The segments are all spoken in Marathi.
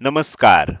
Namaskar.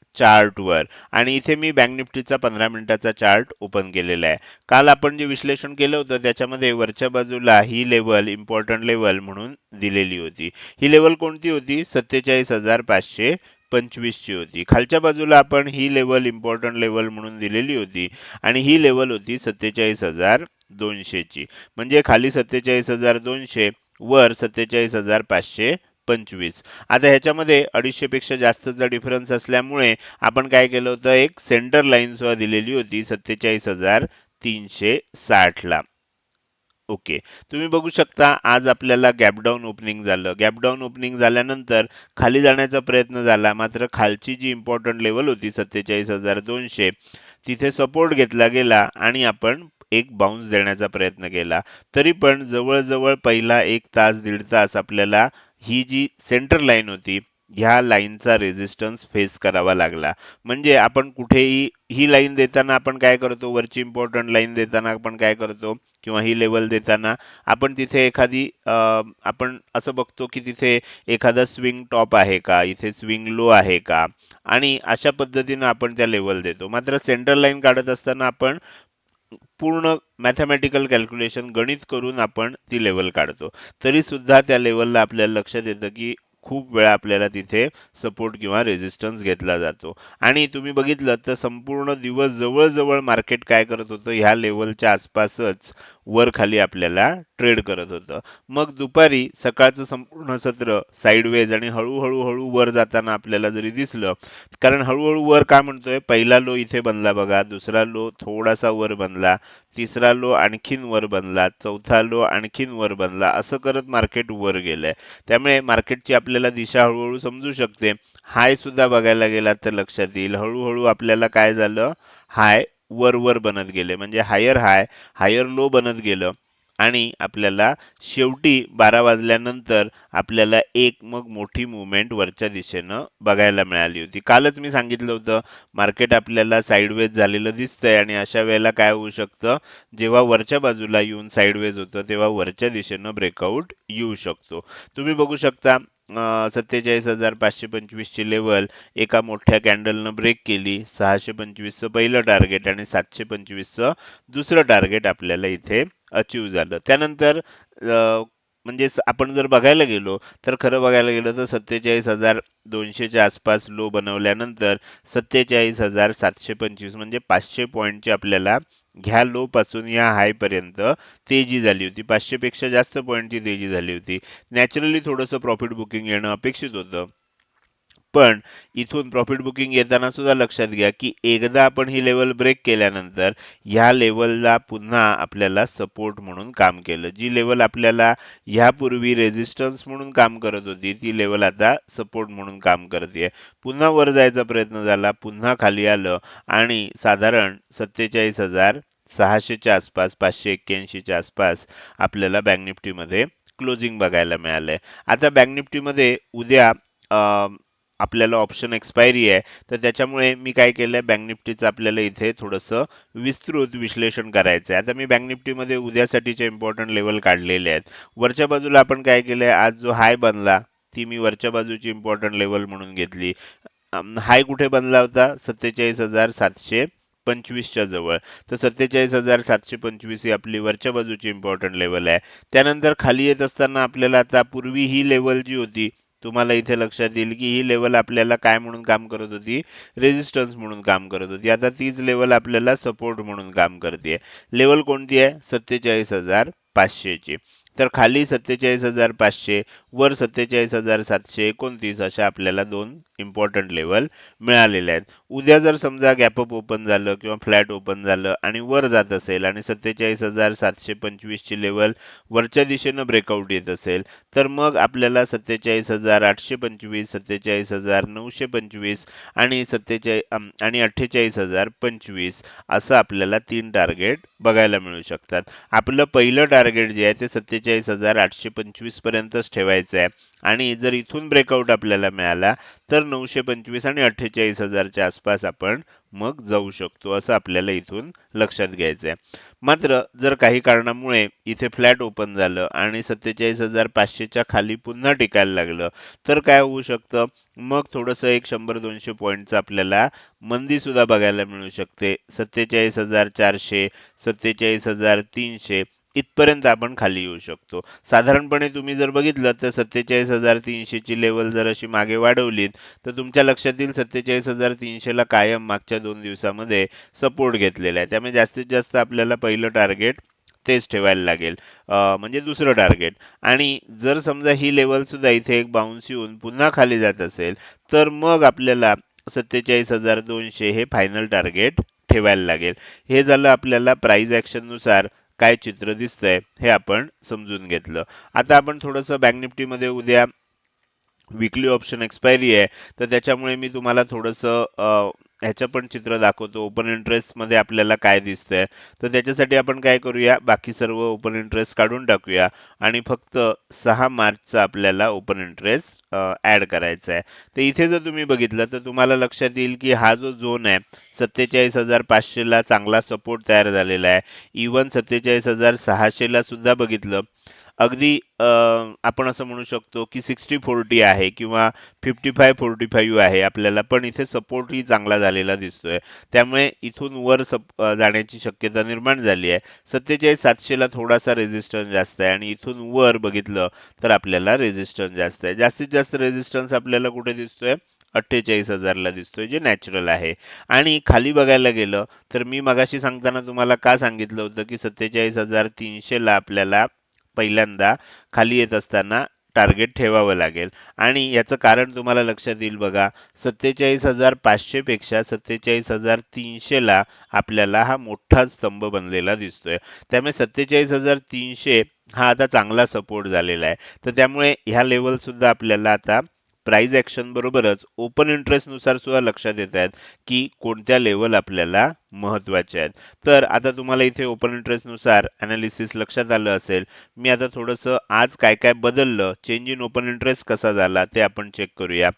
चार्टवर आणि इथे मी बँक निफ्टीचा पंधरा मिनिटाचा चार्ट ओपन केलेला आहे. काल आपण जे विश्लेषण केलं होतं त्याच्यामध्ये वरच्या बाजूला ही लेवल इम्पॉर्टंट लेवल म्हणून दिलेली होती. ही लेवल कोणती होती? सत्तेचाळीस हजार पाचशे पंचवीसची होती. खालच्या बाजूला आपण ही लेवल इम्पॉर्टंट लेवल म्हणून दिलेली होती. आणि ही लेवल होती सत्तेचाळीस हजार दोनशेची. म्हणजे खाली सत्तेचाळीस हजार दोनशे वर सत्तेचाळीस हजार पाचशे पंचवीस. आता ह्याच्यामध्ये अडीचशे पेक्षा जास्तचा डिफरन्स असल्यामुळे आपण काय केलं होतं? एक सेंटर लाईन सुद्धा दिलेली होती सत्तेचाळीस हजार तीनशे साठ ला. ओके. तुम्ही बघू शकता आज आपल्याला गॅपडाऊन ओपनिंग झालं. गॅपडाऊन ओपनिंग झाल्यानंतर खाली जाण्याचा प्रयत्न झाला. मात्र खालची जी इम्पॉर्टंट लेवल होती सत्तेचाळीस हजार दोनशे तिथे सपोर्ट घेतला गेला आणि आपण एक बाउन्स देण्याचा प्रयत्न केला. तरी पण जवळजवळ पहिला एक तास दीड तास आपल्याला ही जी सेंटर लाईन होती ह्या लाईनचा रेझिस्टन्स फेस करावा लागला. म्हणजे आपण कुठेही ही लाईन देताना आपण काय करतो? वरची इम्पॉर्टंट लाईन देताना आपण काय करतो? किंवा ही लेवल देताना आपण तिथे एखादी आपण असं बघतो की तिथे एखादा स्विंग टॉप आहे का? इथे स्विंग लो आहे का? आणि अशा पद्धतीनं आपण त्या लेवल देतो. मात्र सेंटर लाईन काढत असताना आपण पूर्ण मॅथमॅटिकल कॅल्क्युलेशन गणित करून आपण ती लेवल काढतो. तरी सुद्धा त्या लेवलला आपल्याला लक्षात येतं की खूप वेळा आपल्याला तिथे सपोर्ट किंवा रेजिस्टन्स घेतला जातो. आणि तुम्ही बघितलं तर संपूर्ण दिवस जवळजवळ मार्केट काय करत होतं? ह्या लेवलच्या आसपासच वर खाली आपल्याला ट्रेड करत होतं. मग दुपारी सकाळचं संपूर्ण सत्र साईडवेज आणि हळूहळू हळू वर जाताना आपल्याला जरी दिसलं कारण हळूहळू वर काय म्हणतोय? पहिला लो इथे बनला बघा दुसरा लो थोडासा वर बनला तिसरा लो आणखीन वर बनला चौथा लो आणखीन वर बनला असं करत मार्केट वर गेलंय. त्यामुळे मार्केटची आपल्याला दिशा हळूहळू समजू शकते. हाय सुद्धा बघायला गेला तर लक्षात येईल. हळूहळू आपल्याला काय झालं? हाय वर वर बनत गेले. म्हणजे हायर हाय हायर लो बनत गेलं. आणि आपल्याला शेवटी बारा वाजल्यानंतर आपल्याला एक मग मोठी मुवमेंट वरच्या दिशेनं बघायला मिळाली होती. कालच मी सांगितलं होतं मार्केट आपल्याला साईडवेज झालेलं दिसतंय आणि अशा वेळेला काय होऊ शकतं जेव्हा वरच्या बाजूला येऊन साईडवेज होतं तेव्हा वरच्या दिशेनं ब्रेकआउट येऊ शकतो. तुम्ही बघू शकता सत्तेचाळीस हजार पाचशे पंचवीसची लेवल एका मोठ्या कॅन्डलनं ब्रेक केली सहाशे पंचवीसचं पहिलं टार्गेट आणि सातशे पंचवीसचं दुसरं टार्गेट आपल्याला इथे अचीव झालं. त्यानंतर म्हणजे आपण जर बघायला गेलो तर खरं बघायला गेलं तर सत्तेचाळीस हजार दोनशेच्या आसपास लो बनवल्यानंतर सत्तेचाळीस हजार सातशे पंचवीस म्हणजे पाचशे पॉईंटची आपल्याला ह्या लो पासून या हाय पर्यंत तेजी झाली होती. पाचशे पेक्षा जास्त पॉईंटची तेजी झाली होती. नॅचरली थोडंसं प्रॉफिट बुकिंग येणं अपेक्षित होतं. पण इथून प्रॉफिट बुकिंग येताना सुद्धा लक्षात घ्या की एकदा आपण ही लेवल ब्रेक केल्यानंतर ह्या लेवलला पुन्हा आपल्याला सपोर्ट म्हणून काम केलं. जी लेवल आपल्याला ह्यापूर्वी रेजिस्टन्स म्हणून काम करत होती ती लेवल आता सपोर्ट म्हणून काम करते पुन्हा वर जायचा प्रयत्न झाला पुन्हा खाली आलं आणि साधारण सत्तेचाळीस हजार सहाशेच्या आसपास पाचशे एक्क्याऐंशीच्या आसपास आपल्याला बँक निफ्टीमध्ये क्लोजिंग बघायला मिळालंय. आता बँक निफ्टीमध्ये उद्या आपल्याला ऑप्शन एक्सपायरी आहे तर त्याच्यामुळे मी काय केलंय बँक निफ्टीचं आपल्याला इथे थोडंसं विस्तृत विश्लेषण करायचं आहे आता मी बँक निफ्टीमध्ये उद्यासाठीचे इम्पॉर्टंट लेवल काढलेले आहेत. वरच्या बाजूला आपण काय केलंय आज जो हाय बनला ती मी वरच्या बाजूची इम्पॉर्टंट लेवल म्हणून घेतली. हाय कुठे बनला होता? सत्तेचाळीस हजार सातशे पंचवीसच्या जवळ. तर सत्तेचाळीस हजार सातशे पंचवीस ही आपली वरच्या बाजूची इम्पॉर्टंट लेवल आहे. त्यानंतर खाली येत असताना आपल्याला आता पूर्वी ही लेवल जी होती तुम्हाला इथे लक्षात येईल की ही लेवल आपल्याला काय म्हणून काम करत होती? रेजिस्टन्स म्हणून काम करत होती. आता तीच लेवल आपल्याला सपोर्ट म्हणून काम करते लेवल कोणती आहे? सत्तेचाळीस हजार पाचशेची. तर खाली सत्तेचाळीस हजार पाचशे वर सत्तेचाळीस हजार सातशे एकोणतीस अशा आपल्याला दोन इम्पॉर्टंट लेवल मिळालेले आहेत. उद्या जर समजा गॅपअप ओपन झालं किंवा फ्लॅट ओपन झालं आणि वर जात असेल आणि सत्तेचाळीस हजार सातशे पंचवीसची लेवल वरच्या दिशेनं ब्रेकआउट येत असेल तर मग आपल्याला सत्तेचाळीस हजार आठशे पंचवीस सत्तेचाळीस हजार नऊशे पंचवीस आणि सत्तेचाळीस आणि अठ्ठेचाळीस हजार पंचवीस असं आपल्याला तीन टार्गेट बघायला मिळू शकतात. आपलं पहिलं टार्गेट जे आहे ते सत्तेचाळीस हजार आठशे पंचवीस पर्यंतच ठेवायचं आहे. आणि जर इथून ब्रेकआउट आपल्याला मिळाला तर नऊशे पंचवीस आणि अठ्ठेचाळीस हजारच्या आसपास आपण मग जाऊ शकतो असं आपल्याला इथून लक्षात घ्यायचं आहे. मात्र जर काही कारणामुळे इथे फ्लॅट ओपन झालं आणि सत्तेचाळीस हजार पाचशेच्या खाली पुन्हा टिकायला लागलं तर काय होऊ शकतं? मग थोडंसं एक शंभर दोनशे पॉईंटचं आपल्याला मंदी सुद्धा बघायला मिळू शकते. सत्तेचाळीस हजार चारशे सत्तेचाळीस हजार तीनशे इथपर्यंत आपण खाली येऊ शकतो. साधारणपणे तुम्ही जर बघितलं तर सत्तेचाळीस हजार तीनशेची लेवल जर अशी मागे वाढवलीत तर तुमच्या लक्षात येईल सत्तेचाळीस हजार तीनशेला कायम मागच्या दोन दिवसामध्ये सपोर्ट घेतलेला आहे. त्यामुळे जास्तीत जास्त आपल्याला पहिलं टार्गेट तेच ठेवायला लागेल. म्हणजे दुसरं टार्गेट आणि जर समजा ही लेवल सुद्धा इथे एक बाउन्स येऊन पुन्हा खाली जात असेल तर मग आपल्याला सत्तेचाळीस हजार दोनशे हे फायनल टार्गेट ठेवायला लागेल. हे झालं आपल्याला प्राईज ॲक्शननुसार काय चित्र दिसतंय हे आपण समजून घेतलं. आता आपण थोडंसं बँक निफ्टीमध्ये उद्या विकली ऑप्शन एक्सपायरी आहे. तर त्याच्यामुळे मी तुम्हाला थोडंसं ह्याचं पण चित्र दाखवतो. ओपन इंटरेस्टमध्ये आपल्याला काय दिसतंय? तर त्याच्यासाठी आपण काय करूया? बाकी सर्व ओपन इंटरेस्ट काढून टाकूया. आणि फक्त सहा मार्चचा आपल्याला ओपन इंटरेस्ट ऍड करायचा आहे तर इथे जर तुम्ही बघितलं तर तुम्हाला लक्षात येईल की हा जो झोन आहे सत्तेचाळीस हजार पाचशेला चांगला सपोर्ट तयार झालेला आहे. इवन सत्तेचाळीस हजार सहाशेला सुद्धा बघितलं अगदी आपण असं म्हणू शकतो की सिक्स्टी फोर्टी आहे किंवा फिफ्टी फाय फोर्टी फाईव्ह आहे आपल्याला पण इथे सपोर्टही चांगला झालेला दिसतोय. त्यामुळे इथून वर सप जाण्याची शक्यता निर्माण झाली आहे. सत्तेचाळीस सातशेला थोडासा रेझिस्टन्स जास्त आहे आणि इथून वर बघितलं तर आपल्याला रेझिस्टन्स जास्त आहे. जास्तीत जास्त रेझिस्टन्स आपल्याला कुठे दिसतोय? अठ्ठेचाळीस हजारला दिसतोय जे नॅचरल आहे. आणि खाली बघायला गेलं तर मी मगाशी सांगताना तुम्हाला का सांगितलं होतं की सत्तेचाळीस हजार तीनशेला आपल्याला पहिल्यांदा खाली येत असताना टार्गेट ठेवावं लागेल. आणि याचं कारण तुम्हाला लक्षात येईल बघा सत्तेचाळीस हजार पाचशे पेक्षा सत्तेचाळीस हजार तीनशेला आपल्याला हा मोठा स्तंभ बनलेला दिसतोय. त्यामुळे सत्तेचाळीस हजार तीनशे हा आता चांगला सपोर्ट झालेला आहे. तर त्यामुळे ह्या लेवल सुद्धा आपल्याला आता प्राईज ऍक्शन बरोबरच ओपन इंटरेस्टनुसार सुद्धा लक्षात येत आहेत की कोणत्या लेवल आपल्याला महत्त्वाचे आहेत. तर आता तुम्हाला इथे ओपन इंटरेस्टनुसार लक्षात आलं असेल मी आता थोडंसं आज काय काय बदललं चेंज इन ओपन इंटरेस्ट कसा झाला ते आपण चेक करूया.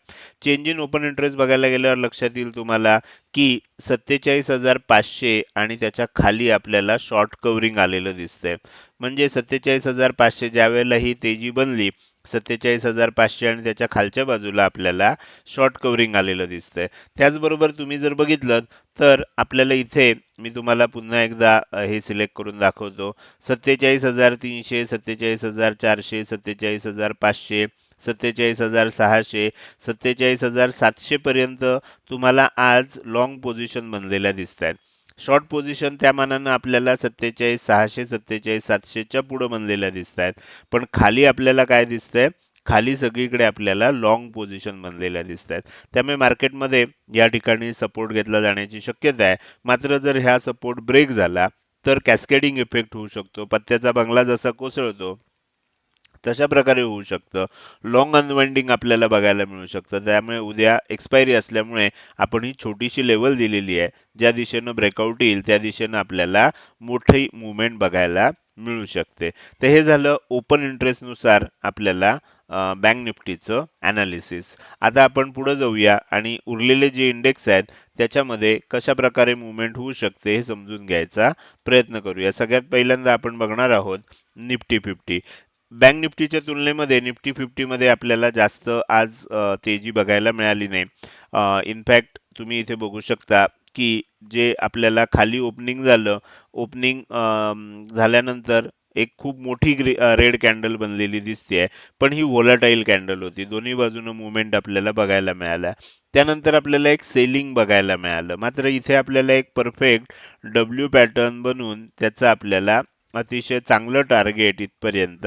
चेंज इन ओपन इंटरेस्ट बघायला गेल्यावर लक्षात येईल तुम्हाला की सत्तेचाळीस हजार पाचशे आणि त्याच्याखाली आपल्याला शॉर्ट कव्हरिंग आलेलं दिसतंय. म्हणजे सत्तेचाळीस हजार पाचशे ज्या वेळेला ही तेजी बनली सत्तेचाळीस हजार पाचशे आणि त्याच्या खालच्या बाजूला आपल्याला शॉर्ट कव्हरिंग आलेलं दिसतंय. त्याचबरोबर तुम्ही जर बघितलं तर आपल्याला इथे मी तुम्हाला पुन्हा एकदा हे सिलेक्ट करून दाखवतो. सत्तेचाळीस हजार तीनशे सत्तेचाळीस हजार चारशे सत्तेचाळीस हजार पाचशे सत्तेचाळीस हजार सहाशे सत्तेचाळीस हजार सातशे पर्यंत तुम्हाला आज लॉंग पोझिशन बनलेल्या दिसत आहेत शॉर्ट पोझिशन त्या मानानं आपल्याला सत्तेचाळीस सहाशे सत्तेचाळीस सातशेच्या पुढं बनलेल्या दिसत आहेत पण खाली आपल्याला काय दिसतंय? खाली सगळीकडे आपल्याला लॉंग पोझिशन बनलेल्या दिसत आहेत त्यामुळे मार्केटमध्ये या ठिकाणी सपोर्ट घेतला जाण्याची शक्यता आहे. मात्र जर ह्या सपोर्ट ब्रेक झाला तर कॅस्केडिंग इफेक्ट होऊ शकतो. पत्त्याचा बंगला जसा कोसळतो तशा प्रकारे होऊ शकतं. लॉंग अनवाइंडिंग आपल्याला बघायला मिळू शकतं. त्यामुळे उद्या एक्सपायरी असल्यामुळे आपण ही छोटीशी लेवल दिलेली आहे. ज्या दिशेनं ब्रेकआउट येईल त्या दिशेनं आपल्याला मोठी मुवमेंट बघायला मिळू शकते. तर हे झालं ओपन इंटरेस्टनुसार आपल्याला बँक निफ्टीचं अनालिसिस आता आपण पुढे जाऊया आणि उरलेले जे इंडेक्स आहेत त्याच्यामध्ये कशा प्रकारे मुवमेंट होऊ शकते हे समजून घ्यायचा प्रयत्न करूया. सगळ्यात पहिल्यांदा आपण बघणार आहोत निफ्टी फिफ्टी बँक निफ्टीच्या तुलनेमध्ये निफ्टी फिफ्टीमध्ये आपल्याला जास्त आज तेजी बघायला मिळाली नाही. इनफॅक्ट तुम्ही इथे बघू शकता की जे आपल्याला खाली ओपनिंग झालं ओपनिंग झाल्यानंतर एक खूप मोठी रेड कॅन्डल बनलेली दिसते आहे पण ही व्होलाटाईल कॅन्डल होती. दोन्ही बाजूनं मुवमेंट आपल्याला बघायला मिळाला. त्यानंतर आपल्याला एक सेलिंग बघायला मिळालं. मात्र इथे आपल्याला एक परफेक्ट डब्ल्यू पॅटर्न बनवून त्याचा आपल्याला अतिशय चांगलं टार्गेट इथपर्यंत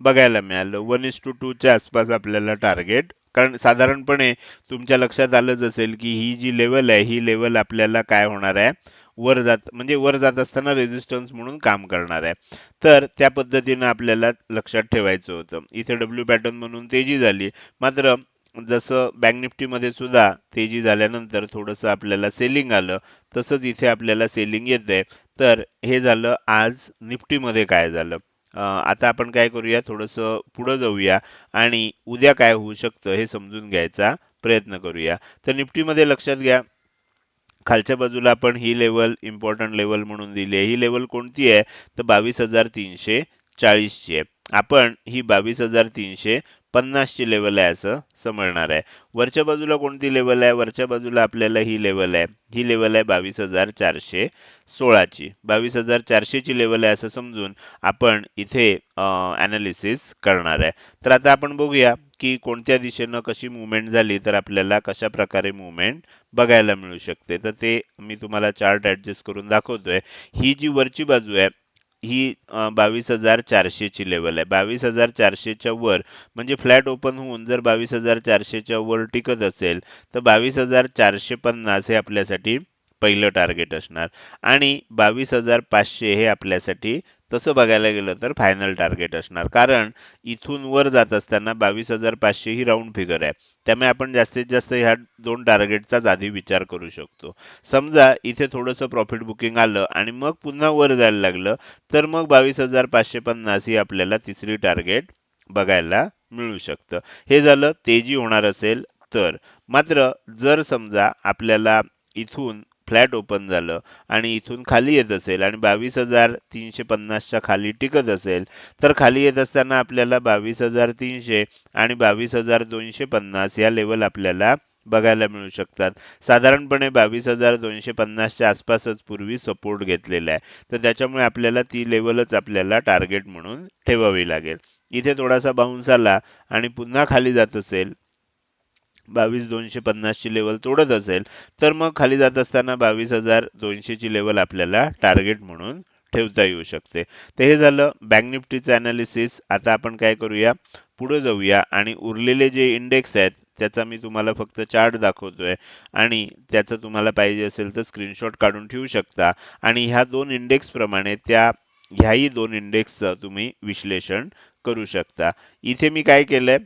बघायला मिळालं. वन इस टू टूच्या आसपास आपल्याला टार्गेट कारण साधारणपणे तुमच्या लक्षात आलंच असेल की ही जी लेवल आहे ही लेवल आपल्याला काय होणार आहे? वर जात म्हणजे वर जात असताना रेझिस्टन्स म्हणून काम करणार आहे. तर त्या पद्धतीनं आपल्याला लक्षात ठेवायचं होतं. इथे डब्ल्यू पॅटर्न म्हणून तेजी झाली. मात्र जसं बँक निफ्टीमध्ये सुद्धा तेजी झाल्यानंतर थोडंसं आपल्याला सेलिंग आलं तसंच इथे आपल्याला सेलिंग येते तर हे झालं आज निफ्टीमध्ये काय झालं? आता आपण काय करूया? थोडंसं पुढं जाऊया आणि उद्या काय होऊ शकतं हे समजून घ्यायचा प्रयत्न करूया. तर निफ्टीमध्ये लक्षात घ्या खालच्या बाजूला आपण ही लेवल इम्पॉर्टंट लेवल म्हणून दिली आहे. ही लेवल कोणती आहे? तर बावीस हजार तीनशे चाळीसची आहे. आपण ही बावीस हजार तीनशे पन्नासची लेवल आहे असं समजणार आहे. वरच्या बाजूला कोणती लेवल आहे? वरच्या बाजूला आपल्याला ही लेवल आहे. ही लेवल आहे बावीस हजार चारशे सोळाची. बावीस हजार चारशेची लेवल आहे असं समजून आपण इथे ॲनालिसिस करणार आहे. तर आता आपण बघूया की कोणत्या दिशेनं कशी मुवमेंट झाली तर आपल्याला कशा प्रकारे मुवमेंट बघायला मिळू शकते. तर ते मी तुम्हाला चार्ट ॲडजस्ट करून दाखवतोय. ही जी वरची बाजू आहे ही बावीस हजार चारशेची लेवल आहे. बावीस हजार चारशेच्या वर म्हणजे फ्लॅट ओपन होऊन जर बावीस हजार चारशेच्या वर टिकत असेल तर बावीस हजार चारशे पन्नास हे आपल्यासाठी पहिलं टार्गेट असणार. आणि बावीस हजार पाचशे हे आपल्यासाठी तसं बघायला गेलं तर फायनल टार्गेट असणार. कारण इथून वर जात असताना बावीस हजार पाचशे ही राऊंड फिगर आहे. त्यामुळे आपण जास्तीत जास्त ह्या दोन टार्गेटचाच आधी विचार करू शकतो. समजा इथे थोडंसं प्रॉफिट बुकिंग आलं आणि मग पुन्हा वर जायला लागलं तर मग बावीस हजार पाचशे पन्नास ही आपल्याला तिसरी टार्गेट बघायला मिळू शकतं. हे झालं तेजी होणार असेल तर. मात्र जर समजा आपल्याला इथून फ्लॅट ओपन झालं आणि इथून खाली येत असेल आणि बावीस हजार तीनशे पन्नासच्या खाली टिकत असेल तर खाली येत असताना आपल्याला बावीस हजार तीनशे आणि बावीस हजार दोनशे पन्नास या लेवल आपल्याला बघायला मिळू शकतात. साधारणपणे बावीस हजार दोनशे पन्नासच्या आसपासच पूर्वी सपोर्ट घेतलेला आहे. तर त्याच्यामुळे आपल्याला ती लेवलच आपल्याला टार्गेट म्हणून ठेवावी लागेल. इथे थोडासा बाउन्स आला आणि पुन्हा खाली जात असेल बावीस दोनशे पन्नासची लेवल तोडत असेल तर मग खाली जात असताना बावीस हजार दोनशेची लेवल आपल्याला टार्गेट म्हणून ठेवता येऊ शकते. तर हे झालं बँक निफ्टीचं अनालिसिस आता आपण काय करूया? पुढे जाऊया आणि उरलेले जे इंडेक्स आहेत त्याचा मी तुम्हाला फक्त चार्ट दाखवतोय. आणि त्याचं तुम्हाला पाहिजे असेल तर स्क्रीनशॉट काढून ठेवू शकता. आणि ह्या दोन इंडेक्सप्रमाणे त्या ह्याही दोन इंडेक्सचं तुम्ही विश्लेषण करू शकता. इथे मी काय केलंय?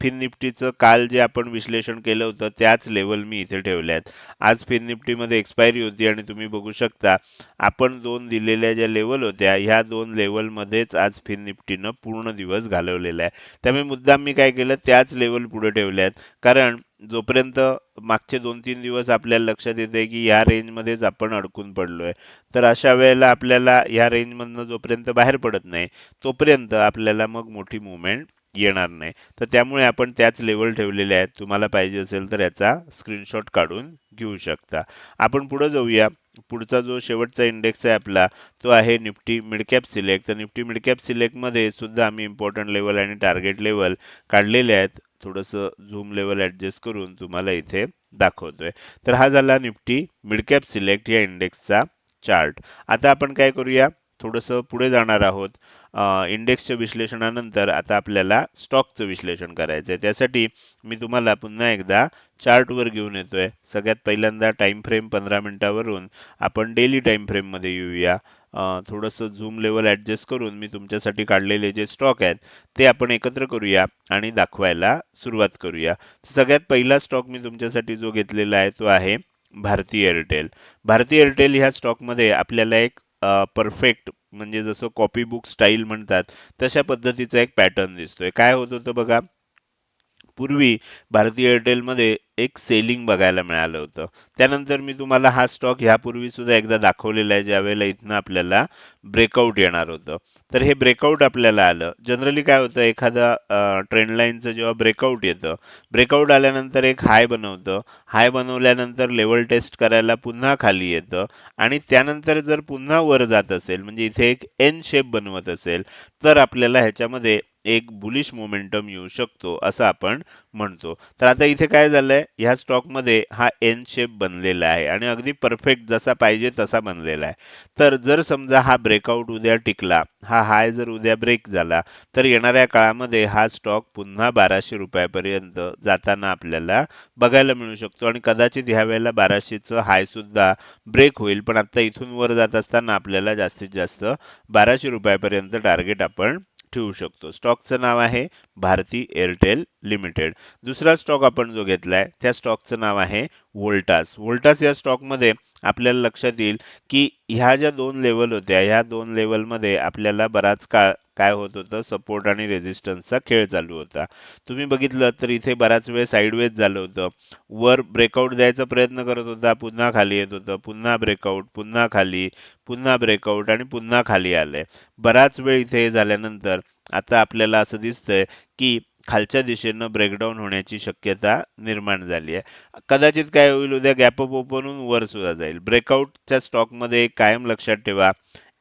फिन निफ्टीचं काल जे आपण विश्लेषण केलं होतं त्याच लेवल मी इथे ठेवल्या आहेत. आज फिन निफ्टीमध्ये एक्सपायरी होती आणि तुम्ही बघू शकता आपण दोन दिलेल्या ज्या लेवल होत्या ह्या दोन लेवलमध्येच आज फिन निफ्टीनं पूर्ण दिवस घालवलेला आहे. त्यामुळे मुद्दाम मी काय केलं त्याच लेवल पुढे ठेवल्या आहेत. कारण जोपर्यंत मागचे दोन तीन दिवस आपल्याला लक्षात येते की या रेंजमध्येच आपण अडकून पडलोय तर अशा वेळेला आपल्याला या रेंजमधनं जोपर्यंत बाहेर पडत नाही तोपर्यंत आपल्याला मग मोठी मुवमेंट येणार नाही. तर त्यामुळे आपण त्याच लेवल ठेवलेले आहेत. तुम्हाला पाहिजे असेल तर याचा स्क्रीनशॉट काढून घेऊ शकता. आपण पुढे जाऊया. पुढचा जो शेवटचा इंडेक्स आहे आपला तो आहे निफ्टी मिडकॅप सिलेक्ट तर निफ्टी मिडकॅप सिलेक्टमध्ये सुद्धा आम्ही इम्पॉर्टंट लेवल आणि टार्गेट लेवल काढलेले आहेत. थोडंसं झूम लेवल ॲडजस्ट करून तुम्हाला इथे दाखवतोय. तर हा झाला निफ्टी मिडकॅप सिलेक्ट या इंडेक्सचा चार्ट आता आपण काय करूया? थोडंसं पुढे जाणार आहोत. इंडेक्सच्या विश्लेषणानंतर आता आपल्याला स्टॉकचं विश्लेषण करायचं आहे त्यासाठी मी तुम्हाला पुन्हा एकदा चार्टवर घेऊन येतोय. सगळ्यात पहिल्यांदा टाइम फ्रेम पंधरा मिनिटावरून आपण डेली टाइम फ्रेममध्ये येऊया. थोडंसं झूम लेवल ॲडजस्ट करून मी तुमच्यासाठी काढलेले जे स्टॉक आहेत ते आपण एकत्र करूया आणि दाखवायला सुरुवात करूया. सगळ्यात पहिला स्टॉक मी तुमच्यासाठी जो घेतलेला आहे तो आहे भारती एअरटेल भारती एअरटेल ह्या स्टॉकमध्ये आपल्याला एक परफेक्ट म्हणजे जसं कॉपी बुक स्टाईल म्हणतात तशा पद्धतीचा एक पॅटर्न दिसतोय. काय होत होतं बघा? पूर्वी भारती एअरटेल मध्ये एक सेलिंग बघायला मिळालं होतं. त्यानंतर मी तुम्हाला हा स्टॉक ह्यापूर्वी सुद्धा एकदा दाखवलेला आहे ज्यावेळेला इथनं आपल्याला ब्रेकआउट येणार होतं. तर हे ब्रेकआउट आपल्याला आलं. जनरली काय होतं एखादा ट्रेंडलाईनचं जेव्हा ब्रेकआउट येतं ब्रेकआउट आल्यानंतर एक हाय बनवतं. हाय बनवल्यानंतर लेवल टेस्ट करायला पुन्हा खाली येतं. आणि त्यानंतर जर पुन्हा वर जात असेल म्हणजे इथे एक एन शेप बनवत असेल तर आपल्याला ह्याच्यामध्ये एक बुलिश मोमेंटम येऊ शकतो असं आपण म्हणतो. तर आता इथे काय झालंय? ह्या स्टॉकमध्ये हा एन शेप बनलेला आहे आणि अगदी परफेक्ट जसा पाहिजे तसा बनलेला आहे. तर जर समजा हा ब्रेकआउट उद्या टिकला हा हाय जर उद्या ब्रेक झाला तर येणाऱ्या काळामध्ये हा स्टॉक पुन्हा बाराशे रुपयापर्यंत जाताना आपल्याला बघायला मिळू शकतो. आणि कदाचित ह्या वेळेला बाराशेचं हाय सुद्धा ब्रेक होईल पण आता इथून वर जात असताना आपल्याला जास्तीत जास्त बाराशे रुपयापर्यंत टार्गेट आपण ठेवू शकतो. स्टॉकचं नाव आहे भारती एअरटेल लिमिटेड दुसरा स्टॉक आपण जो घेतलाय त्या स्टॉकचं नाव आहे वोल्टास वोल्टास या स्टॉकमध्ये आपल्याला लक्षात येईल की ह्या ज्या दोन लेवल होत्या ह्या दोन लेवलमध्ये आपल्याला बराच काळ काय होत होतं? सपोर्ट आणि रेझिस्टन्सचा खेळ चालू होता. तुम्ही बघितलं तर इथे बराच वेळ साईडवेज झालं होतं. वर ब्रेकआउट द्यायचा प्रयत्न करत होता पुन्हा खाली येत होतं पुन्हा ब्रेकआउट पुन्हा खाली पुन्हा ब्रेकआउट आणि पुन्हा खाली आलंय. बराच वेळ इथे झाल्यानंतर आता आपल्याला असं दिसतंय की खालच्या दिशेनं ब्रेकडाऊन होण्याची शक्यता निर्माण झाली आहे. कदाचित काय होईल उद्या गॅप अप ओपन होऊन वर सुद्धा जाईल. ब्रेकआउटच्या स्टॉकमध्ये कायम लक्षात ठेवा.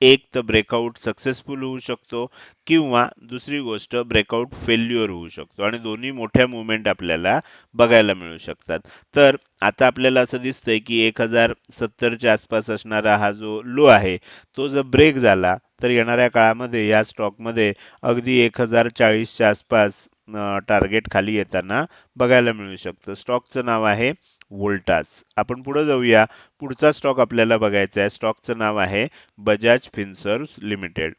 एक तर ब्रेकआउट सक्सेसफुल होऊ शकतो किंवा दुसरी गोष्ट ब्रेकआउट फेल्युअर होऊ शकतो. आणि दोन्ही मोठ्या मुवमेंट आपल्याला बघायला मिळू शकतात. तर आता आपल्याला असं दिसतंय की एक हजार सत्तरच्या आसपास असणारा हा जो लो आहे तो जर ब्रेक झाला तर येणाऱ्या काळामध्ये या स्टॉकमध्ये अगदी एक हजार चाळीसच्या आसपास टार्गेट खाली येताना बघायला मिळू शकतं. स्टॉकचं नाव आहे वोल्टास आपण पुढे जाऊया. पुढचा स्टॉक आपल्याला बघायचा आहे. स्टॉकचं नाव आहे Bajaj Finserv limited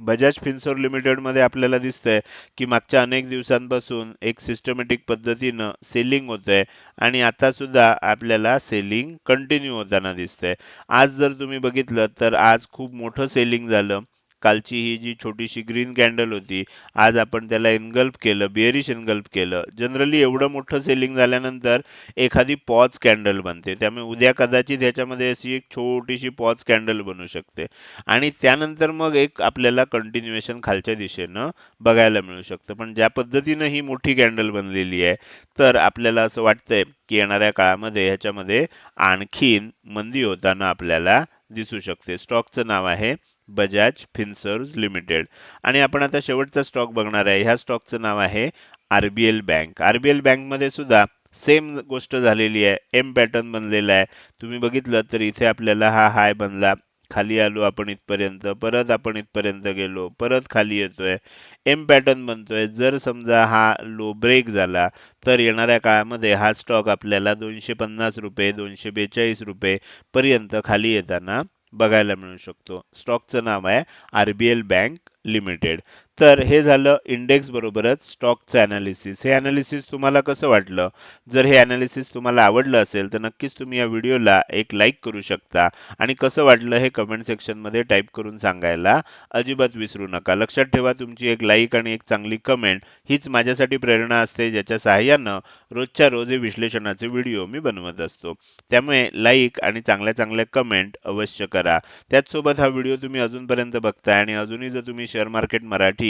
Bajaj Finserv लिमिटेडमध्ये आपल्याला दिसतंय की मागच्या अनेक दिवसांपासून एक सिस्टमॅटिक पद्धतीनं सेलिंग होत आहे आणि आता सुद्धा आपल्याला सेलिंग कंटिन्यू होताना दिसतंय. आज जर तुम्ही बघितलं तर आज खूप मोठं सेलिंग झालं. कालची ही जी छोटीशी ग्रीन कॅन्डल होती आज आपण त्याला एनगल्फ केलं बिअरिश एनगल्फ केलं. जनरली एवढं मोठं सेलिंग झाल्यानंतर एखादी पॉज कॅन्डल बनते. त्यामुळे उद्या कदाचित ह्याच्यामध्ये अशी एक छोटीशी पॉज कॅन्डल बनू शकते. आणि त्यानंतर मग एक आपल्याला कंटिन्युएशन खालच्या दिशेनं बघायला मिळू शकतं. पण ज्या पद्धतीनं ही मोठी कॅन्डल बनलेली आहे तर आपल्याला असं वाटतंय की येणाऱ्या काळामध्ये ह्याच्यामध्ये आणखीन मंदी होताना आपल्याला दिसू शकते. स्टॉकचं नाव आहे बजाज फिन्सर्व्स लिमिटेड. आणि आपण आता शेवटचा स्टॉक बघणार आहे. ह्या स्टॉकचं नाव आहे आरबीएल बँक. आरबीएल बँकमध्ये सुद्धा सेम गोष्ट झालेली आहे. एम पॅटर्न बनलेला आहे. तुम्ही बघितलं तर इथे आपल्याला हा हाय बनला. खाली आलो आपण इथपर्यंत परत आपण इथपर्यंत गेलो परत खाली येतोय. एम पॅटर्न बनतोय. जर समजा हा लो ब्रेक झाला तर येणाऱ्या काळामध्ये हा स्टॉक आपल्याला दोनशे पन्नास रुपये दोनशे बेचाळीस रुपये पर्यंत खाली येताना बघायला मिळू शकतो. स्टॉकचं नाव आहे आरबीएल बँक लिमिटेड तर हे झालं इंडेक्स बरोबरच स्टॉकचं अनालिसिस हे अनालिसिस तुम्हाला कसं वाटलं? जर हे अनालिसिस तुम्हाला आवडलं असेल तर नक्कीच तुम्ही या व्हिडिओला एक लाईक करू शकता. आणि कसं वाटलं हे कमेंट सेक्शनमध्ये टाईप करून सांगायला अजिबात विसरू नका. लक्षात ठेवा तुमची एक लाईक आणि एक चांगली कमेंट हीच माझ्यासाठी प्रेरणा असते ज्याच्या सहाय्यानं रोजच्या रोज हे विश्लेषणाचे व्हिडिओ मी बनवत असतो. त्यामुळे लाईक आणि चांगल्या चांगल्या कमेंट अवश्य करा. त्याचसोबत हा व्हिडिओ तुम्ही अजूनपर्यंत बघताय आणि अजूनही जर तुम्ही शेअर मार्केट मराठी